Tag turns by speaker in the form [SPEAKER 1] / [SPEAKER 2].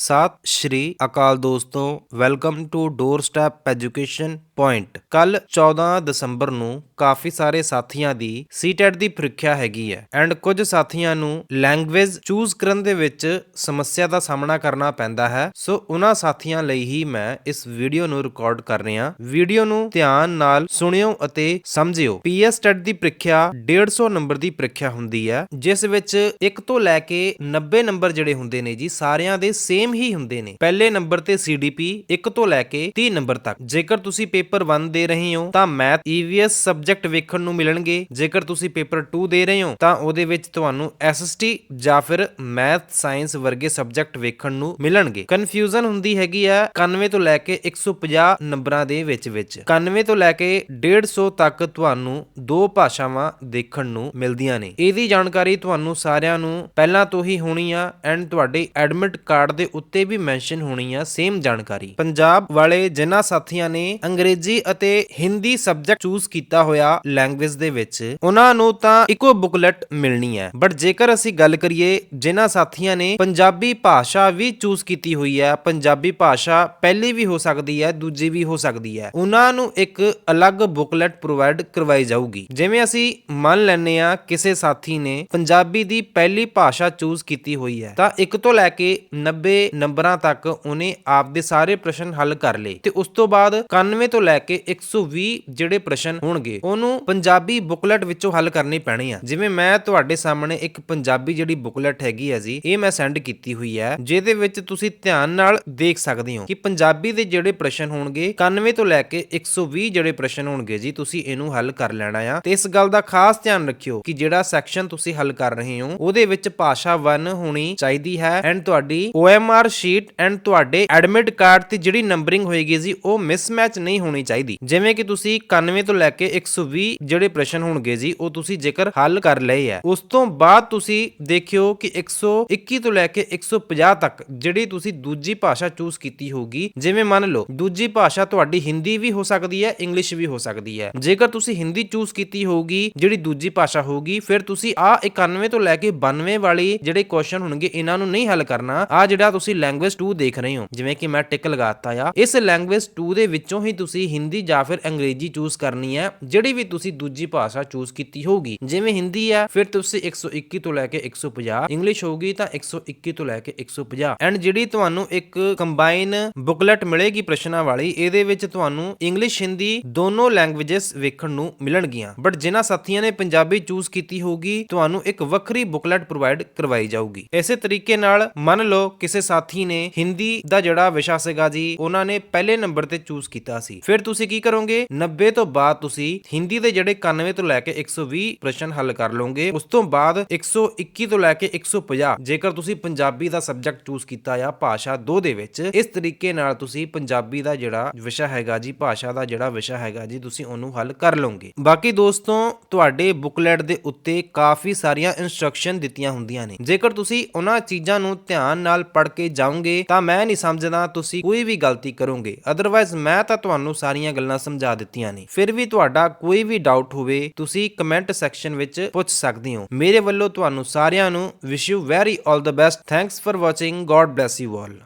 [SPEAKER 1] ਸਤਿ, ਸ਼੍ਰੀ ਅਕਾਲ ਦੋਸਤੋ, welcome to doorstep education point. ਕੱਲ 14 ਦਸੰਬਰ ਨੂੰ ਕਾਫੀ ਸਾਰੇ ਸਾਥੀਆਂ ਦੀ ਸੀਟੈਟ ਦੀ ਪ੍ਰੀਖਿਆ ਹੈਗੀ ਹੈ ਐਂਡ ਕੁਝ ਸਾਥੀਆਂ ਨੂੰ ਲੈਂਗੁਏਜ ਚੂਜ਼ ਕਰਨ ਦੇ ਵਿੱਚ ਸਮੱਸਿਆ ਦਾ ਸਾਹਮਣਾ ਕਰਨਾ ਪੈਂਦਾ ਹੈ। ਸੋ ਉਹਨਾਂ ਸਾਥੀਆਂ ਲਈ ਹੀ ਮੈਂ ਇਸ ਵੀਡੀਓ ਨੂੰ ਰਿਕਾਰਡ ਕਰ ਰਿਹਾ। ਵੀਡੀਓ ਨੂੰ ਧਿਆਨ ਨਾਲ ਸੁਣਿਓ ਅਤੇ ਸਮਝਿਓ। ਪੀਐਸ ਟੈਟ ਦੀ ਪ੍ਰੀਖਿਆ 150 ਨੰਬਰ ਦੀ ਪ੍ਰੀਖਿਆ ਹੁੰਦੀ ਹੈ, ਜਿਸ ਵਿੱਚ 1 ਤੋਂ ਲੈ ਕੇ 90 ਨੰਬਰ ਜਿਹੜੇ ਹੁੰਦੇ ਨੇ ਜੀ, ਸਾਰਿਆਂ ਦੇ ਸੇਮ ਹੀ ਹੁੰਦੇ ਨੇ। ਪਹਿਲੇ ਨੰਬਰ ਤੇ ਸੀਡੀਪੀ 1 ਤੋਂ ਲੈ ਕੇ 30 ਨੰਬਰ ਤੱਕ। ਜੇਕਰ ਤੁਸੀਂ ਪੇਪਰ 1 ਦੇ ਰਹੇ ਹੋ, ਤਾਂ ਮੈਥ ਈਵੀਐਸ ਸਬਜੈਕਟ ਵੇਖਣ ਨੂੰ ਮਿਲਣਗੇ। ਜੇਕਰ ਤੁਸੀਂ ਪੇਪਰ 2 ਦੇ ਰਹੇ ਹੋ, ਤਾਂ ਉਹਦੇ ਵਿੱਚ ਤੁਹਾਨੂੰ ਐਸਐਸਟੀ ਜਾਂ ਫਿਰ ਮੈਥ ਸਾਇੰਸ ਵਰਗੇ ਸਬਜੈਕਟ ਵੇਖਣ ਨੂੰ ਮਿਲਣਗੇ। ਕਨਫਿਊਜ਼ਨ ਹੁੰਦੀ ਹੈਗੀ ਆ 91 ਤੋਂ ਲੈ ਕੇ 150 ਨੰਬਰਾਂ ਦੇ ਵਿੱਚ ਵਿੱਚ। 91 ਤੋਂ ਲੈ ਕੇ 150 ਤੱਕ ਤੁਹਾਨੂੰ ਦੋ ਭਾਸ਼ਾਵਾਂ ਦੇਖਣ ਨੂੰ ਮਿਲਦੀਆਂ ਨੇ। ਇਹਦੀ ਜਾਣਕਾਰੀ ਤੁਹਾਨੂੰ ਸਾਰਿਆਂ ਨੂੰ ਪਹਿਲਾਂ ਤੋਂ ਹੀ ਹੋਣੀ ਆ ਐਂਡ ਤੁਹਾਡੇ ਐਡਮਿਟ ਕਾਰਡ ਦੇ ਉੱਤੇ ਵੀ ਮੈਂਸ਼ਨ ਹੋਣੀ ਆ ਸੇਮ ਜਾਣਕਾਰੀ। ਪੰਜਾਬ ਵਾਲੇ ਜਿਨ੍ਹਾਂ ਸਾਥੀਆਂ ਨੇ ਅੰਗਰੇਜ਼ੀ ਅਤੇ ਹਿੰਦੀ ਸਬਜੈਕਟ ਚੂਜ਼ ਕੀਤਾ ਹੋਇਆ ਲੈਂਗੁਏਜ ਦੇ ਵਿੱਚ, ਉਹਨਾਂ ਨੂੰ ਤਾਂ ਇੱਕੋ ਬੁਕਲੈਟ ਮਿਲਣੀ ਹੈ। ਬਟ ਜੇਕਰ ਅਸੀਂ ਗੱਲ ਕਰੀਏ ਜਿਨ੍ਹਾਂ ਸਾਥੀਆਂ ਨੇ ਪੰਜਾਬੀ ਭਾਸ਼ਾ ਵੀ ਚੂਜ਼ ਕੀਤੀ ਹੋਈ ਹੈ, ਪੰਜਾਬੀ ਭਾਸ਼ਾ ਪਹਿਲੀ ਵੀ ਹੋ ਸਕਦੀ ਹੈ, ਦੂਜੀ ਵੀ ਹੋ ਸਕਦੀ ਹੈ, ਉਹਨਾਂ ਨੂੰ ਇੱਕ ਅਲੱਗ ਬੁਕਲੈਟ ਪ੍ਰੋਵਾਈਡ ਕਰਵਾਈ ਜਾਊਗੀ। ਜਿਵੇਂ ਅਸੀਂ ਮੰਨ ਲੈਨੇ ਆ ਕਿਸੇ ਸਾਥੀ ਨੇ ਪੰਜਾਬੀ ਦੀ ਪਹਿਲੀ ਭਾਸ਼ਾ ਚੂਜ਼ ਕੀਤੀ ਹੋਈ ਹੈ, ਤਾਂ 1 ਤੋਂ ਲੈ ਕੇ 90 ਨੰਬਰਾਂ ਤੱਕ ਉਹਨੇ ਆਪਦੇ ਸਾਰੇ ਪ੍ਰਸ਼ਨ ਹੱਲ ਕਰ ਲਏ ਤੇ ਉਸ ਤੋਂ ਬਾਅਦ 91 ਤੋਂ ਲੈ ਕੇ 120 ਜਿਹੜੇ ਪ੍ਰਸ਼ਨ ਹੋਣਗੇ, ਉਹਨੂੰ ਪੰਜਾਬੀ ਬੁਕਲੈਟ ਵਿੱਚੋਂ ਹੱਲ ਕਰਨੇ ਪੈਣੇ ਆ। ਜਿਵੇਂ ਮੈਂ ਤੁਹਾਡੇ ਸਾਹਮਣੇ ਇੱਕ ਪੰਜਾਬੀ ਜਿਹੜੀ ਬੁਕਲੈਟ ਹੈਗੀ ਹੈ ਜੀ, ਇਹ ਮੈਂ ਸੈਂਡ ਕੀਤੀ ਹੋਈ ਹੈ ਜਿਹਦੇ ਵਿੱਚ ਤੁਸੀਂ ਧਿਆਨ ਨਾਲ ਦੇਖ ਸਕਦੇ ਹੋ ਕਿ ਪੰਜਾਬੀ ਦੇ ਜਿਹੜੇ ਪ੍ਰਸ਼ਨ ਹੋਣਗੇ 91 ਤੋਂ ਲੈ ਕੇ 120 ਜਿਹੜੇ ਪ੍ਰਸ਼ਨ ਹੋਣਗੇ ਜੀ, ਤੁਸੀਂ ਇਹਨੂੰ ਹੱਲ ਕਰ ਲੈਣਾ ਆ। ਤੇ ਇਸ ਗੱਲ ਦਾ ਖਾਸ ਧਿਆਨ ਰੱਖਿਓ ਕਿ ਜਿਹੜਾ ਸੈਕਸ਼ਨ ਤੁਸੀਂ ਹੱਲ ਕਰ ਰਹੇ ਹੋ, ਉਹਦੇ ਵਿੱਚ ਭਾਸ਼ਾ 1 ਹੋਣੀ ਚਾਹੀਦੀ ਹੈ ਐਂਡ ਤੁਹਾਡੀ OMR ਸ਼ੀਟ ਐਂਡ ਤੁਹਾਡੇ ਐਡਮਿਟ ਕਾਰਡ ਤੇ ਜਿਹੜੀ ਨੰਬਰਿੰਗ ਹੋਏਗੀ ਜੀ, ਉਹ ਮਿਸਮੈਚ ਨਹੀਂ ਹੋਣੀ ਚਾਹੀਦੀ। ਜਿਵੇਂ ਕਿ ਤੁਸੀਂ 91 ਤੋਂ ਲੈ ਕੇ 120 ਜਿਹੜੇ ਪ੍ਰਸ਼ਨ ਹੋਣਗੇ ਜੀ, ਉਹ ਤੁਸੀਂ ਜੇਕਰ ਹੱਲ ਕਰ ਲਏ ਆ ਉਸ ਤੋਂ ਬਾਅਦ ਤੁਸੀਂ ਦੇਖਿਓ ਕਿ 121 ਤੋਂ ਲੈ ਕੇ 150 ਤੱਕ ਜਿਹੜੀ ਤੁਸੀਂ ਦੂਜੀ ਭਾਸ਼ਾ ਚੂਜ਼ ਕੀਤੀ ਹੋਗੀ ਜਿਵੇਂ ਮੰਨ ਲਓ, ਦੂਜੀ ਭਾਸ਼ਾ ਤੁਹਾਡੀ ਹਿੰਦੀ ਵੀ ਹੋ ਸਕਦੀ ਹੈ, ਇੰਗਲਿਸ਼ ਵੀ ਹੋ ਸਕਦੀ ਹੈ। ਜੇਕਰ ਤੁਸੀਂ ਹਿੰਦੀ ਚੂਜ਼ ਕੀਤੀ ਹੋਊਗੀ, ਜਿਹੜੀ ਦੂਜੀ ਭਾਸ਼ਾ ਹੋਊਗੀ, ਫਿਰ ਤੁਸੀਂ ਆ 91 ਤੋਂ ਲੈ ਕੇ 92 ਵਾਲੀ ਜਿਹੜੇ ਕੁਐਸਚਨ ਹੋਣਗੇ, ਇਹਨਾਂ ਨੂੰ ਨਹੀਂ ਹੱਲ ਕਰਨਾ। ਆ ਜਿਹੜਾ ਤੁਸੀਂ ਤੁਸੀਂ ਲੈਂਗੁਏਜ 2 ਦੇਖ ਰਹੇ ਹੋ, ਜਿਵੇਂ ਕਿ ਮੈਂ ਟਿਕ ਲਗਾਤਾ ਆ। ਇਸ ਲੈਂਗੁਏਜ 2 ਦੇ ਵਿੱਚੋਂ ਹੀ ਤੁਸੀਂ ਹਿੰਦੀ ਜਾਂ ਫਿਰ ਅੰਗਰੇਜ਼ੀ ਚੂਜ਼ ਕਰਨੀ ਹੈ, ਜਿਹੜੀ ਵੀ ਤੁਸੀਂ ਦੂਜੀ ਭਾਸ਼ਾ ਚੂਜ਼ ਕੀਤੀ ਹੋਊਗੀ। ਜਿਵੇਂ ਹਿੰਦੀ ਆ, ਫਿਰ ਤੁਸੀਂ 121 ਤੋਂ ਲੈ ਕੇ 150 ਇੰਗਲਿਸ਼ ਹੋਊਗੀ ਤਾਂ 121 ਤੋਂ ਲੈ ਕੇ 150 ਐਂਡ ਜਿਹੜੀ ਤੁਹਾਨੂੰ ਇੱਕ ਕੰਬਾਈਨ ਬੁਕਲੈਟ ਮਿਲੇਗੀ ਪ੍ਰਸ਼ਨਾਂ ਵਾਲੀ, ਇਹਦੇ ਵਿੱਚ ਤੁਹਾਨੂੰ ਇੰਗਲਿਸ਼ ਹਿੰਦੀ ਦੋਨੋਂ ਲੈਂਗੁਏਜਸ ਵੇਖਣ ਨੂੰ ਮਿਲਣਗੀਆਂ। ਬਟ ਜਿਨ੍ਹਾਂ ਸਾਥੀਆਂ ਨੇ ਪੰਜਾਬੀ ਚੂਜ਼ ਕੀਤੀ ਹੋਊਗੀ, ਤੁਹਾਨੂੰ ਇੱਕ ਵੱਖਰੀ ਬੁਕਲੈਟ ਪ੍ਰੋਵਾਈਡ ਕਰਵਾਈ ਜਾਊਗੀ। ਇਸੇ ਤਰੀਕੇ ਨਾਲ ਮੰਨ ਲਓ, ਕਿਸੇ ਸਾਥੀ ਨੇ ਹਿੰਦੀ ਦਾ ਜਿਹੜਾ ਵਿਸ਼ਾ ਸੀਗਾ ਜੀ, ਉਹਨਾਂ ਨੇ ਪਹਿਲੇ ਨੰਬਰ ਤੇ ਚੂਜ਼ ਕੀਤਾ ਸੀ। ਫਿਰ ਤੁਸੀਂ ਕੀ ਕਰੋਗੇ? 90 ਤੋਂ ਬਾਅਦ ਤੁਸੀਂ ਹਿੰਦੀ ਦੇ ਜਿਹੜੇ 91 ਤੋਂ ਲੈ ਕੇ 120 ਪ੍ਰਸ਼ਨ ਹੱਲ ਕਰ ਲਓਗੇ। ਉਸ ਤੋਂ ਬਾਅਦ 121 ਤੋਂ ਲੈ ਕੇ 150 ਜੇਕਰ ਤੁਸੀਂ ਪੰਜਾਬੀ ਦਾ ਸਬਜੈਕਟ ਚੂਜ਼ ਕੀਤਾ ਆ ਭਾਸ਼ਾ 2 ਦੇ ਵਿੱਚ, ਇਸ ਤਰੀਕੇ ਨਾਲ ਤੁਸੀਂ ਪੰਜਾਬੀ ਦਾ ਜਿਹੜਾ ਵਿਸ਼ਾ ਹੈਗਾ ਜੀ, ਭਾਸ਼ਾ ਦਾ ਜਿਹੜਾ ਵਿਸ਼ਾ ਹੈਗਾ ਜੀ, ਤੁਸੀਂ ਉਹਨੂੰ ਹੱਲ ਕਰ ਲਓਗੇ। ਬਾਕੀ ਦੋਸਤੋ, ਤੁਹਾਡੇ ਬੁਕਲੈਟ ਦੇ ਉੱਤੇ ਕਾਫੀ ਸਾਰੀਆਂ ਇਨਸਟਰਕਸ਼ਨ ਦਿੱਤੀਆਂ ਹੁੰਦੀਆਂ ਨੇ। ਜੇਕਰ ਤੁਸੀਂ ਉਹਨਾਂ ਚੀਜ਼ਾਂ ਨੂੰ ਧਿਆਨ ਨਾਲ ਪੜ੍ਹ ਕੇ ਜਾਓਗੇ ਤਾਂ ਮੈਂ ਨਹੀਂ ਸਮਝਦਾ ਤੁਸੀਂ ਕੋਈ ਵੀ ਗਲਤੀ ਕਰੋਗੇ। ਅਦਰਵਾਇਜ਼ ਮੈਂ ਤਾਂ ਤੁਹਾਨੂੰ ਸਾਰੀਆਂ ਗੱਲਾਂ ਸਮਝਾ ਦਿੱਤੀਆਂ ਨੇ। ਫਿਰ ਵੀ ਤੁਹਾਡਾ ਕੋਈ ਵੀ ਡਾਊਟ ਹੋਵੇ, ਤੁਸੀਂ ਕਮੈਂਟ ਸੈਕਸ਼ਨ ਵਿੱਚ ਪੁੱਛ ਸਕਦੇ ਹੋ। ਮੇਰੇ ਵੱਲੋਂ ਤੁਹਾਨੂੰ ਸਾਰਿਆਂ ਨੂੰ wish you very all the best thanks for watching God bless you all